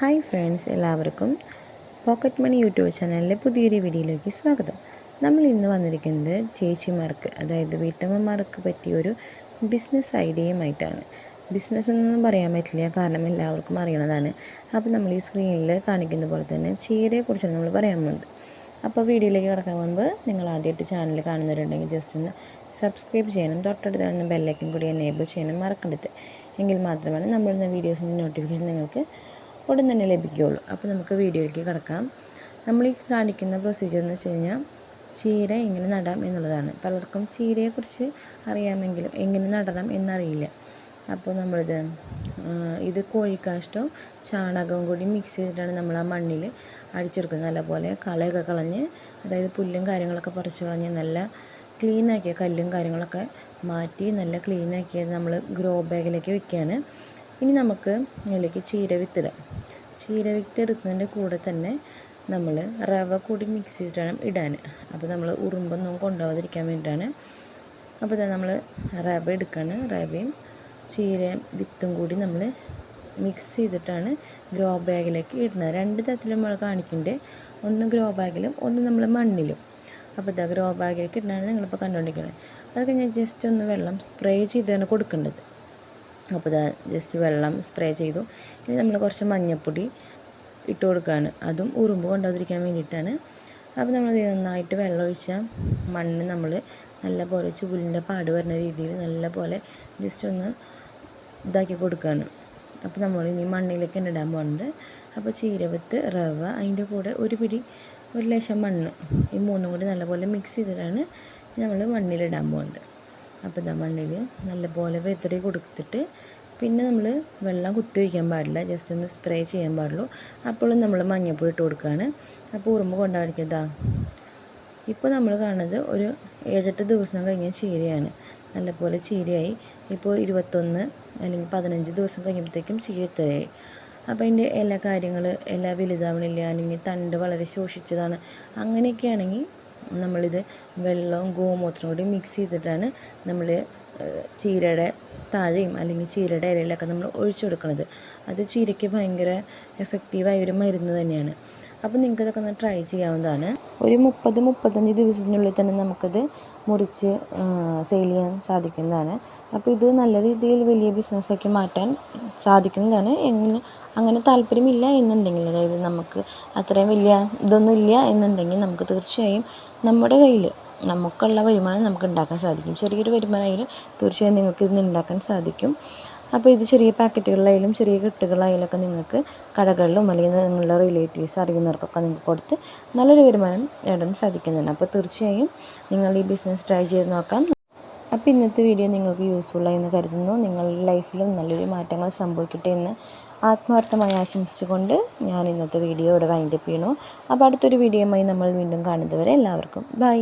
Hi friends എല്ലാവർക്കും pocket money YouTube ചാനലിലെ പുതിയൊരു വീഡിയോയിലേക്ക് സ്വാഗതം. നമ്മൾ ഇന്ന് വന്നിരിക്കുന്നത് ചേച്ചിമാർക്ക് അതായത് വീട്ടമ്മമാർക്ക് പറ്റിയൊരു ബിസിനസ് ഐഡിയയുമായിട്ടാണ്. ബിസിനസ് ഒന്നും പറയാൻ പറ്റില്ല കാരണം എല്ലാവർക്കും അറിയണതാണ്. അപ്പോൾ നമ്മൾ ഈ സ്ക്രീനിൽ കാണിക്കുന്ന പോലെ തന്നെ ചീരയെക്കുറിച്ചാണ് നമ്മൾ പറയാൻ പോകുന്നത്. അപ്പോൾ വീഡിയോയിലേക്ക് കിടക്കാൻ മുൻപ് നിങ്ങൾ ആദ്യമായിട്ട് ചാനൽ കാണുന്നവരുണ്ടെങ്കിൽ ജസ്റ്റ് ഒന്ന് സബ്സ്ക്രൈബ് ചെയ്യണം തൊട്ടടുത്ത് കാണുന്ന ബെല്ലൈക്കൻ കൂടി എനേബിൾ ചെയ്യണം മറക്കരുത്. എങ്കിൽ മാത്രമാണ് നമ്മളിന്ന് വീഡിയോസിന്റെ നോട്ടിഫിക്കേഷൻ നിങ്ങൾക്ക് ഉടൻ തന്നെ ലഭിക്കുകയുള്ളൂ. അപ്പോൾ നമുക്ക് വീഡിയോയിലേക്ക് കിടക്കാം. നമ്മൾ ഈ കാണിക്കുന്ന പ്രൊസീജിയർ എന്ന് വെച്ച് കഴിഞ്ഞാൽ ചീര എങ്ങനെ നടാം എന്നുള്ളതാണ്. പലർക്കും ചീരയെക്കുറിച്ച് അറിയാമെങ്കിലും എങ്ങനെ നടണം എന്നറിയില്ല. അപ്പോൾ നമ്മളിത് ഇത് കോഴിക്കാഷ്ടവും ചാണകവും കൂടി മിക്സ് ചെയ്തിട്ടാണ് നമ്മൾ ആ മണ്ണിൽ അടിച്ചെടുക്കുന്നത്. നല്ലപോലെ കളയൊക്കെ കളഞ്ഞ് അതായത് പുല്ലും കാര്യങ്ങളൊക്കെ പറിച്ച് കളഞ്ഞ് നല്ല ക്ലീനാക്കിയ കല്ലും കാര്യങ്ങളൊക്കെ മാറ്റി നല്ല ക്ലീനാക്കിയത് നമ്മൾ ഗ്രോ ബാഗിലേക്ക് വെക്കുകയാണ്. ഇനി നമുക്ക് ഇതിലേക്ക് ചീര വിത്തിടാം. ചീര വിത്ത് എടുക്കുന്നതിന്റെ കൂടെ തന്നെ നമ്മൾ റവ കൂടി മിക്സ് ചെയ്തിട്ട് വേണം ഇടാൻ. അപ്പോൾ നമ്മൾ ഉറുമ്പൊന്നും കൊണ്ടുപോകാതിരിക്കാൻ വേണ്ടിയിട്ടാണ്. അപ്പോൾ ഇതാ നമ്മൾ റവ എടുക്കുകയാണ് റവയും ചീരയും വിത്തും കൂടി നമ്മൾ മിക്സ് ചെയ്തിട്ടാണ് ഗ്രോ ബാഗിലേക്ക് ഇടുന്നത്. രണ്ട് തരത്തിൽ നമ്മൾ കാണിക്കുന്നുണ്ട്. ഒന്ന് ഗ്രോ ബാഗിലും ഒന്ന് നമ്മൾ മണ്ണിലും. അപ്പോൾ ഇതാ ഗ്രോ ബാഗിലേക്ക് ഇടാനാണ് നിങ്ങളിപ്പോൾ കണ്ടുകൊണ്ടിരിക്കുന്നത്. അതൊക്കെ ഞാൻ ജസ്റ്റ് ഒന്ന് വെള്ളം സ്പ്രേ ചെയ്താണ് കൊടുക്കേണ്ടത്. അപ്പോൾ ഇതാ ജസ്റ്റ് വെള്ളം സ്പ്രേ ചെയ്തു. ഇനി നമ്മൾ കുറച്ച് മഞ്ഞൾപ്പൊടി ഇട്ട് കൊടുക്കുകയാണ്. അതും ഉറുമ്പ് കൊണ്ടാതിരിക്കാൻ വേണ്ടിയിട്ടാണ്. അപ്പോൾ നമ്മൾ നന്നായിട്ട് വെള്ളം ഒഴിച്ചാൽ മണ്ണ് നമ്മൾ നല്ല പോലെ ചുവലിന്റെ പാട് വരുന്ന രീതിയിൽ നല്ല പോലെ ജസ്റ്റ് ഒന്ന് ഇതാക്കി കൊടുക്കുകയാണ്. അപ്പോൾ നമ്മൾ ഇനി മണ്ണിലേക്ക് ഇടാൻ പോകുന്നത് അപ്പോൾ ചീരവത്ത് റവ അതിന്റെ കൂടെ ഒരു പിടി ഒരു ലേശം മണ്ണ് ഈ മൂന്നും കൂടി നല്ലപോലെ മിക്സ് ചെയ്തിട്ടാണ് നമ്മൾ മണ്ണിലിടാൻ പോകുന്നത് അപ്പോൾ മണ്ണിൽ നല്ലപോലെ വെതറി കൊടുത്തിട്ട് പിന്നെ നമ്മൾ വെള്ളം കുത്തി വയ്ക്കാൻ പാടില്ല. ജസ്റ്റ് ഒന്ന് സ്പ്രേ ചെയ്യാൻ പാടുള്ളൂ. അപ്പോഴും നമ്മൾ മഞ്ഞൾപ്പൊടി ഇട്ട് കൊടുക്കുകയാണ്. അപ്പോൾ ഉറുമ്പ് കൊണ്ടാടിക്കതാ ഇപ്പോൾ നമ്മൾ കാണുന്നത് ഒരു ഏഴെട്ട് ദിവസം കഴിഞ്ഞ ചീരയാണ്. നല്ലപോലെ ചീരയായി. ഇപ്പോൾ ഇരുപത്തൊന്ന് അല്ലെങ്കിൽ പതിനഞ്ച് ദിവസം കഴിയുമ്പോഴത്തേക്കും ചീര ഇത്രയായി. അപ്പോൾ അതിന്റെ എല്ലാ കാര്യങ്ങൾ എല്ലാ വലുതാവണില്ല അല്ലെങ്കിൽ തണ്ട് വളരെ ശോഷിച്ചതാണ്. അങ്ങനെയൊക്കെ ആണെങ്കിൽ നമ്മളിത് വെള്ളവും ഗോമൂത്രവും കൂടി മിക്സ് ചെയ്തിട്ടാണ് നമ്മൾ ചീരയുടെ താഴെയും അല്ലെങ്കിൽ ചീരയുടെ ഇലയിലൊക്കെ നമ്മൾ ഒഴിച്ചു കൊടുക്കുന്നത് അത് ചീരയ്ക്ക് ഭയങ്കര എഫക്റ്റീവായ ഒരു മരുന്ന് തന്നെയാണ്. അപ്പോൾ നിങ്ങൾക്കതൊക്കെ ഒന്ന് ട്രൈ ചെയ്യാവുന്നതാണ്. ഒരു മുപ്പത് മുപ്പത്തഞ്ച് ദിവസത്തിനുള്ളിൽ തന്നെ നമുക്കത് മുറിച്ച് സെയിൽ ചെയ്യാൻ സാധിക്കുന്നതാണ്. അപ്പോൾ ഇത് നല്ല രീതിയിൽ വലിയ ബിസിനസ്സാക്കി മാറ്റാൻ സാധിക്കുന്നതാണ്. എങ്ങനെ അങ്ങനെ താല്പര്യമില്ല എന്നുണ്ടെങ്കിൽ അതായത് നമുക്ക് അത്രയും വലിയ ഇതൊന്നും ഇല്ല എന്നുണ്ടെങ്കിൽ നമുക്ക് തീർച്ചയായും നമ്മുടെ കയ്യിൽ നമുക്കുള്ള വരുമാനം നമുക്ക് ഉണ്ടാക്കാൻ സാധിക്കും. ചെറിയൊരു വരുമാനമായാലും തീർച്ചയായും നിങ്ങൾക്ക് ഉണ്ടാക്കാൻ സാധിക്കും. അപ്പോൾ ഇത് ചെറിയ പാക്കറ്റുകളിലായാലും ചെറിയ കെട്ടുകളായാലൊക്കെ നിങ്ങൾക്ക് കടകളിലും അല്ലെങ്കിൽ നിങ്ങളുടെ റിലേറ്റീവ്സ് അറിയുന്നവർക്കൊക്കെ നിങ്ങൾക്ക് കൊടുത്ത് നല്ലൊരു വരുമാനം നേടാൻ സാധിക്കുന്നുണ്ട്. അപ്പോൾ തീർച്ചയായും നിങ്ങൾ ഈ ബിസിനസ് ട്രൈ ചെയ്ത് നോക്കാം. അപ്പോൾ ഇന്നത്തെ വീഡിയോ നിങ്ങൾക്ക് യൂസ്ഫുള്ളായി എന്ന് കരുതുന്നു. നിങ്ങളുടെ ലൈഫിലും നല്ലൊരു മാറ്റങ്ങൾ സംഭവിക്കട്ടെ എന്ന് ആത്മാർത്ഥമായി ആശംസിച്ചുകൊണ്ട് ഞാൻ ഇന്നത്തെ വീഡിയോ ഇവിടെ വൈൻഡപ്പ് ചെയ്യണു അപ്പോൾ അടുത്തൊരു വീഡിയോയുമായി നമ്മൾ വീണ്ടും കാണുന്നതുവരെ എല്ലാവർക്കും ബൈ